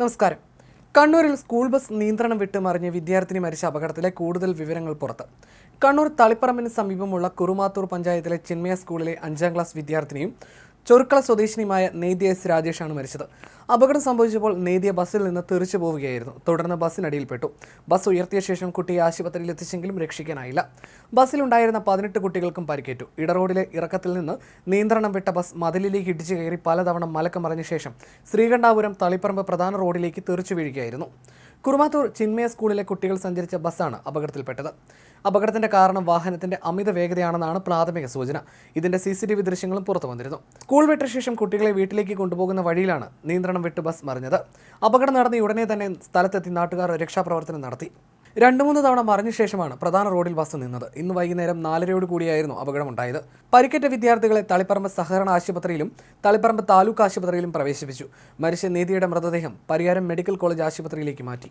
നമസ്കാരം. കണ്ണൂരിൽ school bus നിയന്ത്രണം വിട്ട് മറിഞ്ഞ് വിദ്യാർത്ഥിനി മരിച്ച അപകടത്തിലെ കൂടുതൽ വിവരങ്ങൾ പുറത്ത്. കണ്ണൂർ തളിപ്പറമ്പിന് സമീപമുള്ള കുറുമാത്തൂർ പഞ്ചായത്തിലെ ചിന്മയ സ്കൂളിലെ അഞ്ചാം ക്ലാസ് വിദ്യാർത്ഥിനിയും ചൊറുക്കള സ്വദേശിനിയുമായ നേദ്യ എസ് രാജേഷാണ് മരിച്ചത്. അപകടം സംഭവിച്ചപ്പോൾ നേദ്യ ബസ്സിൽ നിന്ന് തെറിച്ചു പോവുകയായിരുന്നു. തുടർന്ന് ബസ്സിനടിയിൽപ്പെട്ടു. ബസ് ഉയർത്തിയ ശേഷം കുട്ടിയെ ആശുപത്രിയിൽ എത്തിച്ചെങ്കിലും രക്ഷിക്കാനായില്ല. ബസ്സിലുണ്ടായിരുന്ന പതിനെട്ട് കുട്ടികൾക്കും പരിക്കേറ്റു. ഇടറോഡിലെ ഇറക്കത്തിൽ നിന്ന് നിയന്ത്രണം വിട്ട ബസ് മതിലിലേക്ക് ഇടിച്ചു കയറി പലതവണ മലക്കമറിഞ്ഞ ശേഷം ശ്രീകണ്ഠാപുരം തളിപ്പറമ്പ് പ്രധാന റോഡിലേക്ക് തെറിച്ചു വീഴുകയായിരുന്നു. കുറുമാത്തൂർ ചിന്മയ സ്കൂളിലെ കുട്ടികൾ സഞ്ചരിച്ച ബസ്സാണ് അപകടത്തിൽപ്പെട്ടത്. അപകടത്തിന്റെ കാരണം വാഹനത്തിന്റെ അമിത വേഗതയാണെന്നാണ് പ്രാഥമിക സൂചന. ഇതിന്റെ സി സി ടി വി ദൃശ്യങ്ങളും പുറത്തു വന്നിരുന്നു. സ്കൂൾ വിട്ട ശേഷം കുട്ടികളെ വീട്ടിലേക്ക് കൊണ്ടുപോകുന്ന വഴിയിലാണ് നിയന്ത്രണം വിട്ട് ബസ് മറിഞ്ഞത്. അപകടം നടന്ന ഉടനെ തന്നെ സ്ഥലത്തെത്തി നാട്ടുകാർ രക്ഷാപ്രവർത്തനം നടത്തി. രണ്ടു മൂന്ന് തവണ മറിഞ്ഞ ശേഷമാണ് പ്രധാന റോഡിൽ ബസ് നിന്നത്. ഇന്ന് വൈകുന്നേരം നാലരയോട് കൂടിയായിരുന്നു അപകടമുണ്ടായത്. പരിക്കേറ്റ വിദ്യാർത്ഥികളെ തളിപ്പറമ്പ് സഹകരണ ആശുപത്രിയിലും തളിപ്പറമ്പ് താലൂക്ക് ആശുപത്രിയിലും പ്രവേശിപ്പിച്ചു. മരിച്ച നീതിയുടെ മൃതദേഹം പരിയാരം മെഡിക്കൽ കോളേജ് ആശുപത്രിയിലേക്ക് മാറ്റി.